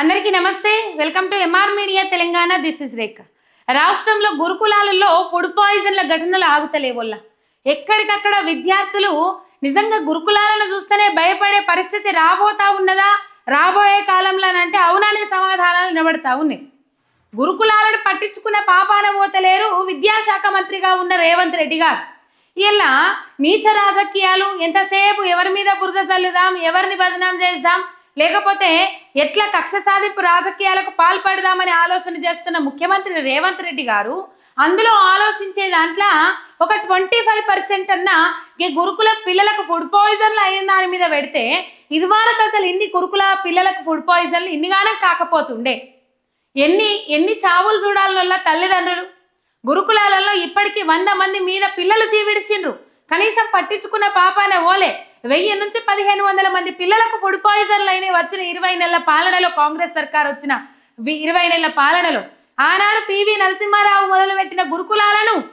అందరికీ నమస్తే. Welcome to MR media Telangana. This is Rekha రాష్ట్రంలో గురుకులాలలో ఫుడ్ పాయిజన్ల ఘటనలు ఆగుతలేవల్ల ఎక్కడికక్కడ విద్యార్థులు నిజంగా గురుకులాలను చూస్తేనే భయపడే పరిస్థితి రాబోతా ఉన్నదా? రాబోయే కాలంలో అంటే అవుననే సమాధానాలు నిలబడతా ఉన్నాయి. గురుకులాలను పట్టించుకున్న పాపాన పోతలేరు విద్యాశాఖ మంత్రిగా ఉన్న రేవంత్ రెడ్డి గారు. ఇలా నీచ రాజకీయాలు ఎంతసేపు ఎవరి మీద బురద చల్లుదాం ఎవరిని బదనాం చేద్దాం లేకపోతే ఎట్లా కక్ష సాధింపు రాజకీయాలకు పాల్పడదామని ఆలోచన చేస్తున్న ముఖ్యమంత్రి రేవంత్ రెడ్డి గారు అందులో ఆలోచించే దాంట్లో ఒక ట్వంటీ ఫైవ్ పర్సెంట్ అన్న ఈ గురుకుల పిల్లలకు ఫుడ్ పాయిజన్లు అయిన దాని మీద పెడితే ఇదివరకు అసలు ఇన్ని గురుకుల పిల్లలకు ఫుడ్ పాయిజన్లు ఇన్నిగానే కాకపోతుండే. ఎన్ని ఎన్ని చావులు చూడాలనల్లా తల్లిదండ్రులు. గురుకులాలలో ఇప్పటికీ వంద మంది మీద పిల్లలు జీవిడిచిండ్రు కనీసం పట్టించుకున్న పాపాన ఓలే. వెయ్యి నుంచి పదిహేను వందల మంది పిల్లలకు ఫుడ్ పాయిజన్లు అయినవి వచ్చిన ఇరవై నెలల పాలనలో కాంగ్రెస్ సర్కార్ వచ్చిన వి- ఇరవై నెలల పాలనలో. ఆనాడు పివి నరసింహారావు మొదలుపెట్టిన గురుకులాలను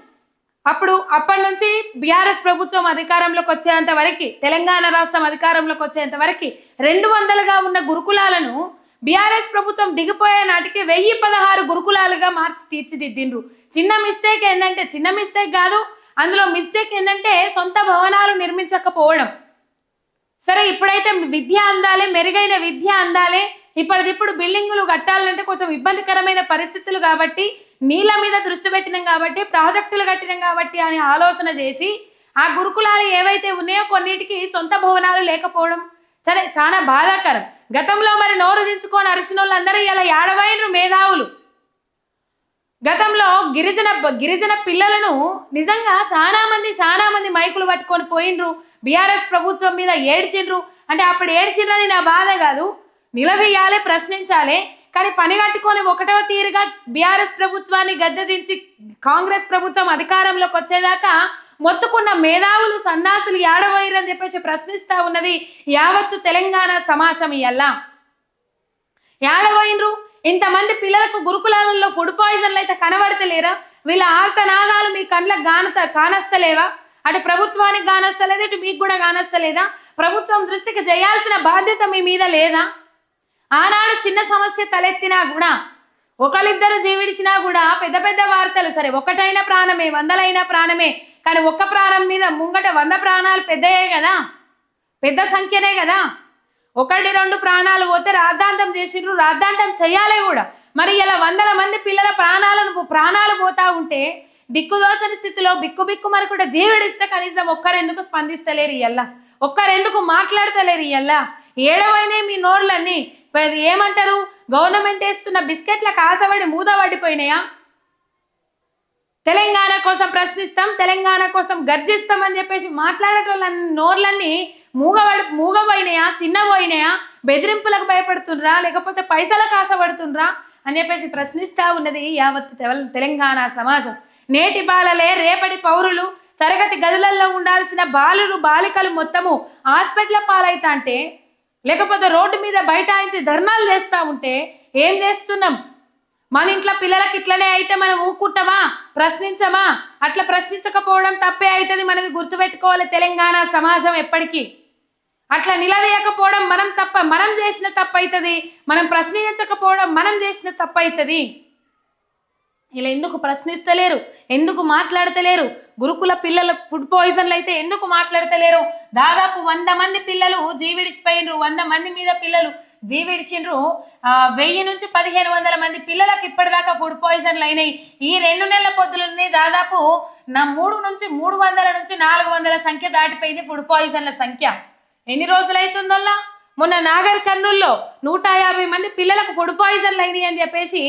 అప్పుడు అప్పటి నుంచి బీఆర్ఎస్ ప్రభుత్వం అధికారంలోకి వచ్చేంత వరకు తెలంగాణ రాష్ట్రం అధికారంలోకి వచ్చేంత వరకు రెండు వందలుగా ఉన్న గురుకులాలను బీఆర్ఎస్ ప్రభుత్వం దిగిపోయే నాటికి వెయ్యి పదహారు గురుకులాలుగా మార్చి తీర్చిదిద్దిండ్రు. చిన్న మిస్టేక్ ఏంటంటే చిన్న మిస్టేక్ కాదు అందులో మిస్టేక్ ఏంటంటే సొంత భవనాలు నిర్మించకపోవడం. సరే ఇప్పుడైతే విద్య అందాలి మెరుగైన విద్య అందాలి. ఇప్పటిదిప్పుడు బిల్డింగులు కట్టాలంటే కొంచెం ఇబ్బందికరమైన పరిస్థితులు కాబట్టి నీళ్ళ మీద దృష్టి పెట్టినాం కాబట్టి ప్రాజెక్టులు కట్టినాం కాబట్టి అని ఆలోచన చేసి ఆ గురుకులాలు ఏవైతే ఉన్నాయో కొన్నిటికి సొంత భవనాలు లేకపోవడం సరే చాలా బాధాకరం. గతంలో మరి నోరు దించుకొని అరిచిన వాళ్ళందరూ ఇలా ఏడవైన మేధావులు. గతంలో గిరిజన గిరిజన పిల్లలను నిజంగా చాలా మంది చాలా మంది మైకులు పట్టుకొని పోయిండ్రు బీఆర్ఎస్ ప్రభుత్వం మీద ఏడ్చిండ్రు అంటే అప్పుడు ఏడ్చిండ్రని నా బాధ కాదు. నిలదీయాలి ప్రశ్నించాలి. కానీ పని కట్టుకొని ఒకటో తీరుగా బీఆర్ఎస్ ప్రభుత్వాన్ని గద్దెదించి కాంగ్రెస్ ప్రభుత్వం అధికారంలోకి వచ్చేదాకా మొత్తుకున్న మేధావులు సన్నాసులు ఏడవైరని చెప్పేసి ప్రశ్నిస్తా ఉన్నది యావత్తు తెలంగాణ సమాజం ఇయ్యల్లా. ఏడవైనరు ఇంతమంది పిల్లలకు గురుకులాలలో ఫుడ్ పాయిజన్లు అయితే కనబడతలేరా? వీళ్ళ ఆర్తనాదాలు మీ కళ్ళకు గానత కానస్తలేవా అటు ప్రభుత్వానికి కానొస్తలేదు ఇటు మీకు కూడా కానొస్తలేదా ప్రభుత్వం దృష్టికి చేయాల్సిన బాధ్యత మీ మీద లేదా? ఆనాడు చిన్న సమస్య తలెత్తినా కూడా ఒకరిద్దరు జీవిడిచినా కూడా పెద్ద పెద్ద వార్తలు. సరే ఒకటైన ప్రాణమే వందలైన ప్రాణమే. కానీ ఒక్క ప్రాణం మీద ముంగట వంద ప్రాణాలు పెద్దయే కదా? పెద్ద సంఖ్యనే కదా? ఒకటి రెండు ప్రాణాలు పోతే రాద్ధాంతం చేసిండ్రు రాద్ధాంతం చేయాలి కూడా. మరి ఇలా వందల మంది పిల్లల ప్రాణాలను ప్రాణాలు పోతా ఉంటే దిక్కుదోచని స్థితిలో బిక్కు బిక్కు మరి కూడా జీవిడిస్తే కనీసం ఒక్కరెందుకు స్పందిస్తలేరు ఇయ్యల్లా ఒక్కరెందుకు మాట్లాడతలేరు ఇయ్యల్లా ఏడవైనే మీ నోర్లన్నీ. మరి ఏమంటారు? గవర్నమెంట్ వేస్తున్న బిస్కెట్ల కాసబడి మూద పడిపోయినాయా తెలంగాణ కోసం ప్రశ్నిస్తాం తెలంగాణ కోసం గర్జిస్తామని చెప్పేసి మాట్లాడేటోళ్ళ నోర్లన్నీ మూగబడి మూగపోయినాయా చిన్నపోయినాయా బెదిరింపులకు భయపడుతుండ్రా? లేకపోతే పైసలకు ఆశపడుతుండ్రా అని చెప్పేసి ప్రశ్నిస్తా ఉన్నది యావత్ తెలంగాణ సమాజం. నేటి బాలలే రేపటి పౌరులు తరగతి గదులలో ఉండాల్సిన బాలులు బాలికలు మొత్తము హాస్పిటల్ పాలైతా అంటే లేకపోతే రోడ్డు మీద బైఠాయించి ధర్నాలు చేస్తూ ఉంటే ఏం చేస్తున్నాం? మన ఇంట్లో పిల్లలకి ఇట్లనే అయితే మనం ఊక్కుంటామా ప్రశ్నించమా? అట్లా ప్రశ్నించకపోవడం తప్పే అవుతుంది మనది గుర్తుపెట్టుకోవాలి తెలంగాణ సమాజం ఎప్పటికీ. అట్లా నిలదీయకపోవడం మనం తప్ప మనం చేసిన తప్పు అవుతుంది మనం ప్రశ్నించకపోవడం మనం చేసిన తప్పు అవుతుంది ఇలా ఎందుకు ప్రశ్నిస్తలేరు? ఎందుకు మాట్లాడతలేరు? గురుకుల పిల్లల ఫుడ్ పాయిజన్లు అయితే ఎందుకు మాట్లాడతలేరు? దాదాపు వంద మంది పిల్లలు జీవిడిచిపోయినరు వంద మంది మీద పిల్లలు జీవిడిచిండ్రు వెయ్యి నుంచి పదిహేను వందల మంది పిల్లలకు ఇప్పటిదాకా ఫుడ్ పాయిజన్లు అయినాయి. ఈ రెండు నెలల పొద్దులని దాదాపు నా మూడు నుంచి మూడు వందల నుంచి నాలుగు వందల సంఖ్య దాటిపోయింది ఫుడ్ పాయిజన్ల సంఖ్య. ఎన్ని రోజులు అవుతుందల్లా మొన్న నాగర్ కర్నూల్లో నూట యాభై మంది పిల్లలకు ఫుడ్ పాయిజన్లు అయినాయి అని చెప్పేసి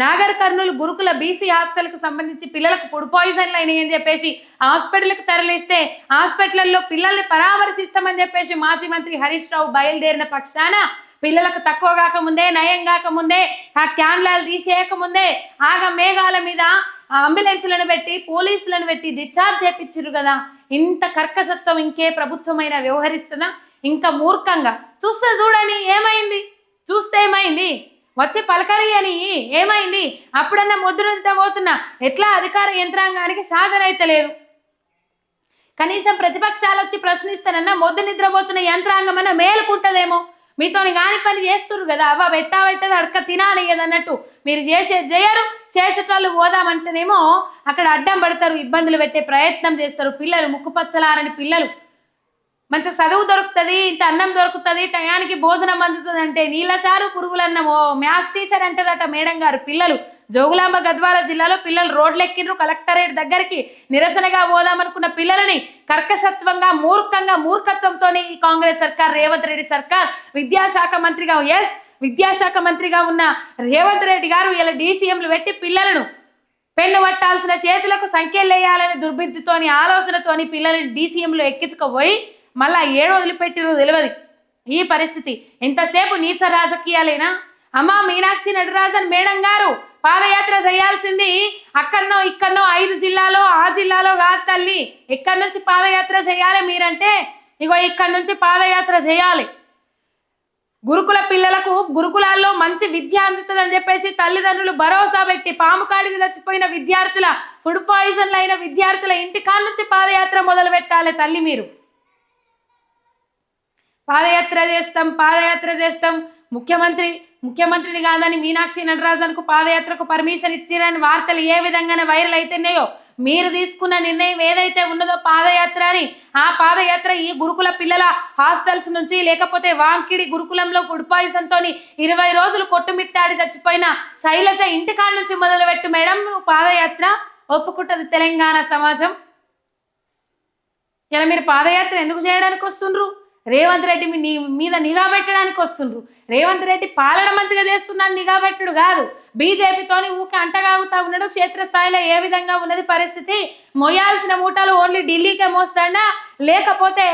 నాగర్ కర్నూలు గురుకుల బీసీ హాస్టల్కు సంబంధించి పిల్లలకు ఫుడ్ పాయిజన్లు అయినాయి అని చెప్పేసి హాస్పిటల్కి తరలిస్తే హాస్పిటల్లో పిల్లల్ని పరామర్శిస్తామని చెప్పేసి మాజీ మంత్రి హరీష్ రావు బయలుదేరిన పక్షాన పిల్లలకు తక్కువ కాకముందే నయం కాకముందే ఆ క్యాన్లాలు తీసేయకముందే ఆగ మేఘాల మీద అంబులెన్స్లను పెట్టి పోలీసులను పెట్టి డిశ్చార్జ్ చేపించారు కదా. ఇంత కర్కశత్వం ఇంకే ప్రభుత్వమైన వ్యవహరిస్తుందా? ఇంకా మూర్ఖంగా. చూస్తే చూడని ఏమైంది? చూస్తే ఏమైంది? వచ్చి పలకరి అని ఏమైంది? అప్పుడన్నా ముద్రంతా పోతున్నా. ఎట్లా అధికార యంత్రాంగానికి సాధన అయితే లేదు. కనీసం ప్రతిపక్షాలు వచ్చి ప్రశ్నిస్తానన్నా మొద్దు నిద్రపోతున్న యంత్రాంగం అన్న మేలుకుంటదేమో. మీతోని కాని పని చేస్తున్నారు కదా. అవ్వ పెట్టా పెట్టదు అడక తినాలి అన్నట్టు. మీరు చేసేది చేయరు. చేసేటోళ్ళు పోదామంటేనేమో అక్కడ అడ్డం పడతారు ఇబ్బందులు పెట్టే ప్రయత్నం చేస్తారు. పిల్లలు ముక్కుపచ్చలారని పిల్లలు. మంచి చదువు దొరుకుతుంది ఇంత అన్నం దొరుకుతుంది టయానికి భోజనం అందుతుంది అంటే నీళ్ళసారు పురుగులన్నమో మ్యాథ్స్ టీచర్ అంటదట మేడం గారు. పిల్లలు జోగులాంబ గద్వాల జిల్లాలో పిల్లలు రోడ్లు కలెక్టరేట్ దగ్గరికి నిరసనగా పోదామనుకున్న పిల్లలని కర్కశత్వంగా మూర్ఖంగా మూర్ఖత్వంతోనే ఈ కాంగ్రెస్ సర్కార్ రేవంత్ రెడ్డి సర్కార్ విద్యాశాఖ మంత్రిగా. ఎస్. విద్యాశాఖ మంత్రిగా ఉన్న రేవంత్ రెడ్డి గారు ఇలా డీసీఎంలు పెట్టి పిల్లలను పెన్ను పట్టాల్సిన చేతులకు సంఖ్యలేయాలనే దుర్బుద్ధితోని ఆలోచనతోని పిల్లల్ని డీసీఎంలో ఎక్కించుకుపోయి మళ్ళా ఏడు వదిలిపెట్టిరో తెలియదు ఈ పరిస్థితి ఇంతసేపు నీచ రాజకీయాలేనా? అమ్మా మీనాక్షి నటరాజన్ మేడం గారు పాదయాత్ర చేయాల్సింది అక్కడనో ఇక్కడనో ఐదు జిల్లాలో ఆ జిల్లాలో కాదు తల్లి. ఎక్కడి నుంచి పాదయాత్ర చేయాలి మీరంటే? ఇగో ఇక్కడి నుంచి పాదయాత్ర చేయాలి. గురుకుల పిల్లలకు గురుకులాల్లో మంచి విద్య అందుతుందని చెప్పేసి తల్లిదండ్రులు భరోసా పెట్టి పాము కాడికి చచ్చిపోయిన విద్యార్థుల ఫుడ్ పాయిజన్లు అయిన విద్యార్థుల ఇంటి కాడ నుంచి పాదయాత్ర మొదలు పెట్టాలి తల్లి మీరు. పాదయాత్ర చేస్తాం పాదయాత్ర చేస్తాం. ముఖ్యమంత్రి ముఖ్యమంత్రిని కాదని మీనాక్షి నటరాజన్కు పాదయాత్రకు పర్మిషన్ ఇచ్చిరని వార్తలు ఏ విధంగానే వైరల్ అయితున్నాయో మీరు తీసుకున్న నిర్ణయం ఏదైతే ఉన్నదో పాదయాత్ర అని ఆ పాదయాత్ర ఈ గురుకుల పిల్లల హాస్టల్స్ నుంచి లేకపోతే వాంకిడి గురుకులంలో ఫుడ్ పాయిజన్ తోని ఇరవై రోజులు కొట్టుమిట్టాడి చచ్చిపోయిన శైలజ ఇంటికాడ నుంచి మొదలుపెట్టు మేడం. నువ్వు పాదయాత్ర ఒప్పుకుంటుంది తెలంగాణ సమాజం. ఇలా మీరు పాదయాత్ర ఎందుకు చేయడానికి వస్తుండ్రు? రేవంత్ రెడ్డి నీ మీద నిఘా పెట్టడానికి వస్తుండ్రు. రేవంత్ రెడ్డి పాలన మంచిగా చేస్తున్నాను నిఘా పెట్టుడు కాదు. బీజేపీతోని ఊకే అంటగాగుతా ఉన్నాడు క్షేత్రస్థాయిలో ఏ విధంగా ఉన్నది పరిస్థితి? మొయ్యాల్సిన మూటలు ఓన్లీ ఢిల్లీకే మోస్తాడా? లేకపోతే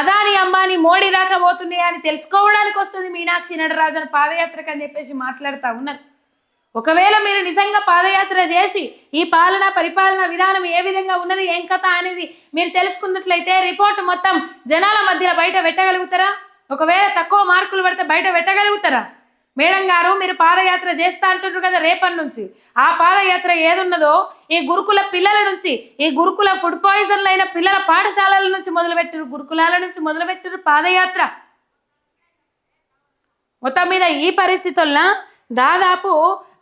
అదాని అంబానీ మోడీ దాకా అని తెలుసుకోవడానికి వస్తుంది మీనాక్షి నటరాజన్ పాదయాత్రకు అని చెప్పేసి మాట్లాడుతూ ఉన్నారు. ఒకవేళ మీరు నిజంగా పాదయాత్ర చేసి ఈ పాలన పరిపాలన విధానం ఏ విధంగా ఉన్నది ఏం కథ అనేది మీరు తెలుసుకున్నట్లయితే రిపోర్ట్ మొత్తం జనాల మధ్యలో బయట పెట్టగలుగుతారా? ఒకవేళ తక్కువ మార్కులు పడితే బయట పెట్టగలుగుతారా? మేడం గారు మీరు పాదయాత్ర చేస్తా అంటున్నారు కదా రేపటి నుంచి. ఆ పాదయాత్ర ఏదున్నదో ఈ గురుకుల పిల్లల నుంచి ఈ గురుకుల ఫుడ్ పాయిజన్లు అయిన పిల్లల పాఠశాలల నుంచి మొదలుపెట్టారు గురుకులాల నుంచి మొదలుపెట్టారు పాదయాత్ర. మొత్తం మీద ఈ పరిస్థితుల్లో దాదాపు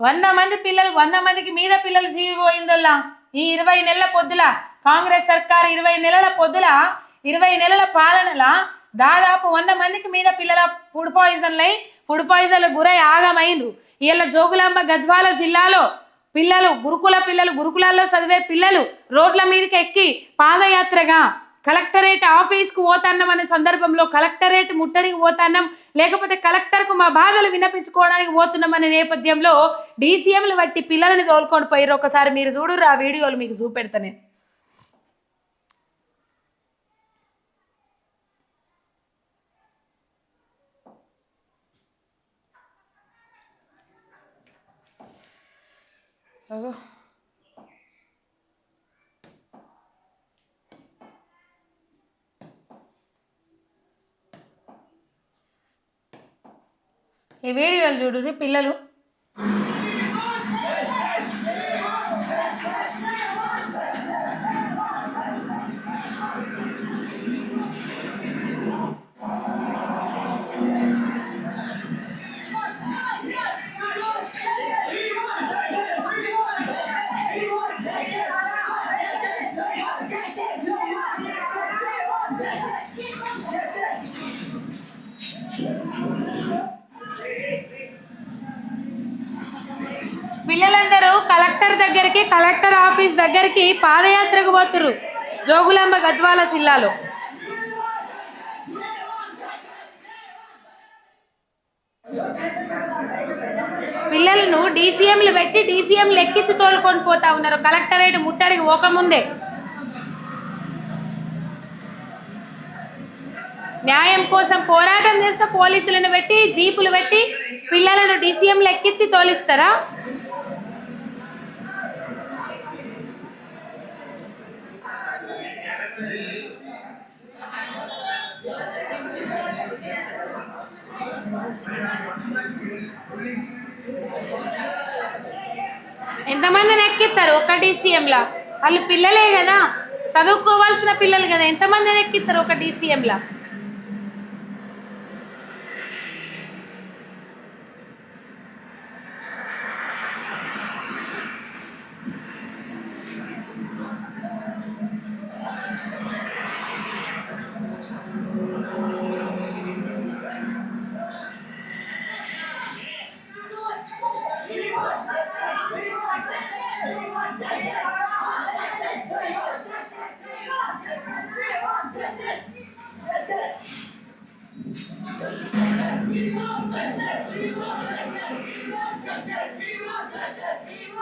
వంద మంది పిల్లలు వంద మందికి మీద పిల్లలు జీవిపోయిందల్లా ఈ ఇరవై నెలల పొద్దుల కాంగ్రెస్ సర్కార్ ఇరవై నెలల పొద్దుల ఇరవై నెలల పాలనల దాదాపు వంద మందికి మీద పిల్లల ఫుడ్ పాయిజన్లై ఫుడ్ పాయిజన్లు గురై ఆగమైనరు ఇలా జోగులాంబ గద్వాల జిల్లాలో పిల్లలు గురుకుల పిల్లలు గురుకులాల్లో చదివే పిల్లలు రోడ్ల మీదకి ఎక్కి పాదయాత్రగా కలెక్టరేట్ ఆఫీస్కు పోతాన్నాం అనే సందర్భంలో కలెక్టరేట్ ముట్టడికి పోతాన్నాం. లేకపోతే కలెక్టర్కు మా బాధలు విన్నపించుకోవడానికి పోతున్నాం అనే నేపథ్యంలో డీసీఎంలు బట్టి పిల్లలని తోలుకొని పోయారు ఒకసారి మీరు చూడరు ఆ వీడియోలు మీకు చూపెడతానే అగో ఈ వీడియోలు చూడు పిల్లలు. ఆఫీస్ దగ్గరికి పాదయాత్రకు పోతురు జోగులాంబ గద్వాల జిల్లాలో. పిల్లలను డీసీఎంలు పెట్టి డీసీఎంలు ఎక్కించి తోలుకొని పోతా ఉన్నారు. కలెక్టరేట్ ముట్టడికి పోకముందే. న్యాయం కోసం పోరాటం చేస్తే పోలీసులను పెట్టి జీపులు పెట్టి పిల్లలను డీసీఎంలు ఎక్కించి తోలిస్తారా? ఎంతమందిని ఎక్కిస్తారు? ఒక సీఎంలా వాళ్ళు పిల్లలే కదా. చదువుకోవాల్సిన పిల్లలు కదా. ఎంతమందిని ఎక్కిస్తారు? ఒక డీసీఎంలా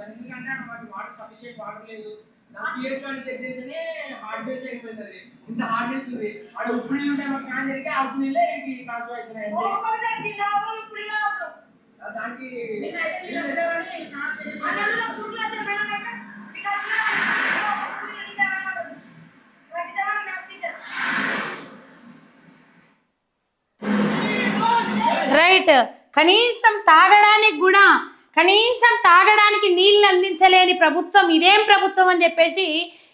కలిగ్రామ్స్ సార్ ఎందుకంటే వాటి వాటర్ సఫిషియెంట్ వాటర్ లేదు. నా పిఎస్ వాడిని చెక్ చేస్తేనే హార్డ్ బేస్ అయిపోయింది అది ఇంత హార్డ్ బేస్ ఉంది. ఆడ ఉప్పు నీళ్ళు ఉంటాయి మాకు స్నానం జరిగితే ఆ ఉప్పు నీళ్ళే ట్రాన్స్ఫర్ అవుతున్నాయి దానికి రైట్ కనీసం తాగడానికి కూడా కనీసం తాగడానికి నీళ్ళు అందించలేని ప్రభుత్వం ఇదేం ప్రభుత్వం అని చెప్పేసి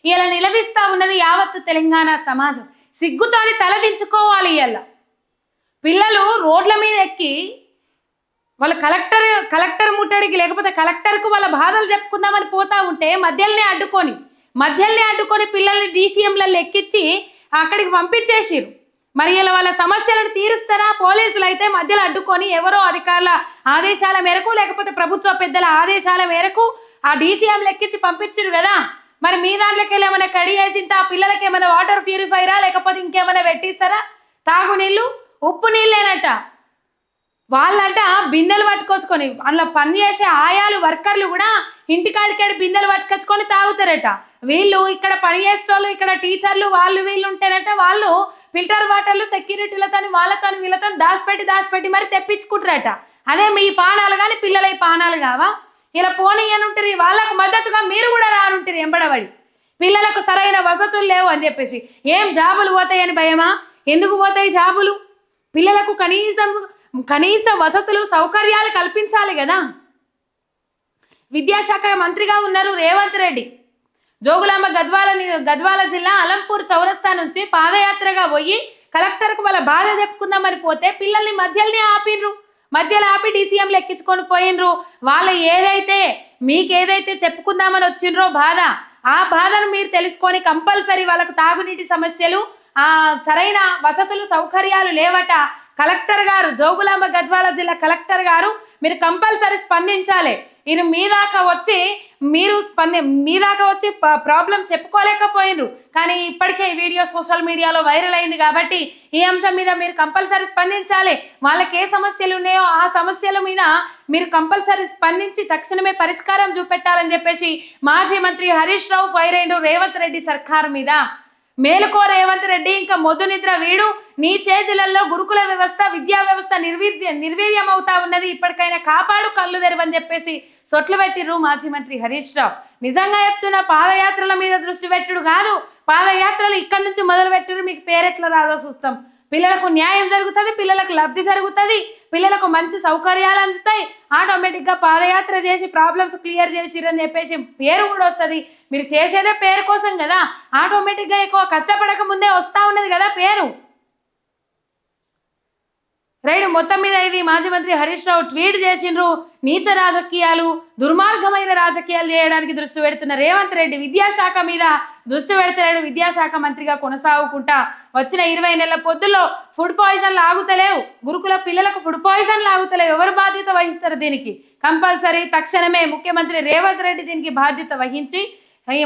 ఇలా నిలదీస్తా ఉన్నది యావత్తు తెలంగాణ సమాజం. సిగ్గుతోని తలదించుకోవాలి ఇలా పిల్లలు రోడ్ల మీద ఎక్కి వాళ్ళ కలెక్టర్ కలెక్టర్ ముట్టడికి లేకపోతే కలెక్టర్కు వాళ్ళ బాధలు చెప్పుకుందామని పోతా ఉంటే మధ్యలోనే అడ్డుకొని మధ్యలోనే అడ్డుకొని పిల్లల్ని డీసీఎంలలో ఎక్కించి అక్కడికి పంపించేసిరు మరి ఇలా వాళ్ళ సమస్యలను తీరుస్తారా? పోలీసులు అయితే మధ్యలో అడ్డుకొని ఎవరో అధికారుల ఆదేశాల మేరకు లేకపోతే ప్రభుత్వ పెద్దల ఆదేశాల మేరకు ఆ డీసీఎం లెక్కించి పంపించరు కదా? మరి మీ దాంట్లోకి వెళ్ళి ఏమైనా కడి వేసిందా ఆ పిల్లలకి ఏమైనా వాటర్ ప్యూరిఫైరా లేకపోతే ఇంకేమైనా పెట్టిస్తారా? తాగునీళ్ళు ఉప్పు నీళ్ళేనట. వాళ్ళంట బిందెలు పట్టుకొచ్చుకొని అందులో పని చేసే ఆయాలు వర్కర్లు కూడా ఇంటికాడికాడి బిందెలు పట్టుకొచ్చుకొని తాగుతారట. వీళ్ళు ఇక్కడ పని చేసేటోళ్ళు ఇక్కడ టీచర్లు వాళ్ళు వీళ్ళు ఉంటేనట వాళ్ళు ఫిల్టర్ వాటర్లు సెక్యూరిటీలతో వాళ్ళతో వీళ్ళతో దాచిపెట్టి దాచిపెట్టి మరి తెప్పించుకుంటారట అదే మీ పానాలు కానీ పిల్లల పానాలు కావా ఇలా పోనీయనుంటారు వాళ్ళకు మద్దతుగా మీరు కూడా రానుంటారు ఎంబడబడి. పిల్లలకు సరైన వసతులు లేవు అని చెప్పేసి. ఏం జాబులు పోతాయని భయమా? ఎందుకు పోతాయి జాబులు? పిల్లలకు కనీసం కనీస వసతులు సౌకర్యాలు కల్పించాలి కదా. విద్యాశాఖ మంత్రిగా ఉన్నారు రేవంత్ రెడ్డి. జోగులాంబ గద్వాల గద్వాల జిల్లా అలంపూర్ చౌరస్తా నుంచి పాదయాత్రగా పోయి కలెక్టర్కు వాళ్ళ బాధ చెప్పుకుందామని పోతే పిల్లల్ని మధ్యలోనే ఆపిండ్రు మధ్యలో ఆపి డీసీఎం లెక్కించుకొని పోయినరు వాళ్ళు ఏదైతే మీకు ఏదైతే చెప్పుకుందామని వచ్చిండ్రో బాధ ఆ బాధను మీరు తెలుసుకొని కంపల్సరీ వాళ్ళకు తాగునీటి సమస్యలు ఆ సరైన వసతులు సౌకర్యాలు లేవట కలెక్టర్ గారు జోగులాంబ గద్వాల జిల్లా కలెక్టర్ గారు మీరు కంపల్సరీ స్పందించాలి. ఈయన మీ దాకా వచ్చి మీరు స్పంది మీ దాకా వచ్చి ప్రాబ్లం చెప్పుకోలేకపోయినరు కానీ ఇప్పటికే ఈ వీడియో సోషల్ మీడియాలో వైరల్ అయింది కాబట్టి ఈ అంశం మీద మీరు కంపల్సరీ స్పందించాలి. వాళ్ళకి ఏ సమస్యలు ఉన్నాయో ఆ సమస్యల మీద మీరు కంపల్సరీ స్పందించి తక్షణమే పరిష్కారం చూపెట్టాలని చెప్పేసి మాజీ మంత్రి హరీష్ రావు ఫైర్ రేవంత్ రెడ్డి సర్కారు మీద. మేలుకో రేవంత్ రెడ్డి ఇంకా మొద్దు నిద్ర వీడు. నీ చేతులలో గురుకుల వ్యవస్థ విద్యా వ్యవస్థ నిర్వీర్య నిర్వీర్యం అవుతా ఉన్నది. ఇప్పటికైనా కాపాడు కళ్ళు తెరవని చెప్పేసి సొట్లు పెట్టిర్రు మాజీ మంత్రి హరీష్ రావు. నిజంగా చెప్తున్న పాదయాత్రల మీద దృష్టి పెట్టుడు కాదు. పాదయాత్రలు ఇక్కడి నుంచి మొదలు పెట్టిరు మీకు పేరెట్లా రాదో చూస్తాం. పిల్లలకు న్యాయం జరుగుతుంది పిల్లలకు లబ్ధి జరుగుతుంది పిల్లలకు మంచి సౌకర్యాలు అందుతాయి. ఆటోమేటిక్గా పాదయాత్ర చేసి ప్రాబ్లమ్స్ క్లియర్ చేసిరని చెప్పేసి పేరు కూడా వస్తుంది. మీరు చేసేదే పేరు కోసం కదా. ఆటోమేటిక్గా ఎక్కువ కష్టపడక ముందే వస్తూ ఉన్నది కదా పేరు. రైట్ మొత్తం మీద ఇది మాజీ మంత్రి హరీష్ రావు ట్వీట్ చేసిండ్రు. నీచ రాజకీయాలు దుర్మార్గమైన రాజకీయాలు చేయడానికి దృష్టి పెడుతున్న రేవంత్ రెడ్డి విద్యాశాఖ మీద దృష్టి పెడతలేడు. విద్యాశాఖ మంత్రిగా కొనసాగుకుంటా వచ్చిన ఇరవై నెలల పొద్దుల్లో ఫుడ్ పాయిజన్లు ఆగుతలేవు. గురుకుల పిల్లలకు ఫుడ్ పాయిజన్లు ఆగుతలేవు. ఎవరు బాధ్యత వహిస్తారు దీనికి? కంపల్సరీ తక్షణమే ముఖ్యమంత్రి రేవంత్ రెడ్డి దీనికి బాధ్యత వహించి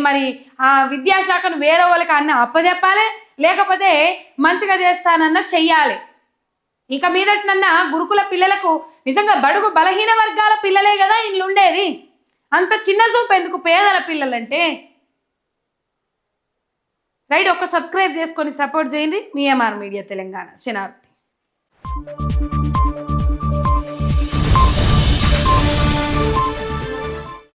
మరి ఆ విద్యాశాఖను వేరే వాళ్ళకి అన్న అప్పచెప్పాలి లేకపోతే మంచిగా చేస్తానన్న చెయ్యాలి. ఇక మీదటనన్న గురుకుల పిల్లలకు నిజంగా బడుగు బలహీన వర్గాల పిల్లలే కదా ఇల్లు ఉండేది అంత చిన్న చూపు ఎందుకు పేదల పిల్లలంటే? రైట్ ఒక్క సబ్స్క్రైబ్ చేసుకొని సపోర్ట్ చేయండి. మీ ఎంఆర్ మీడియా తెలంగాణ శనార్థి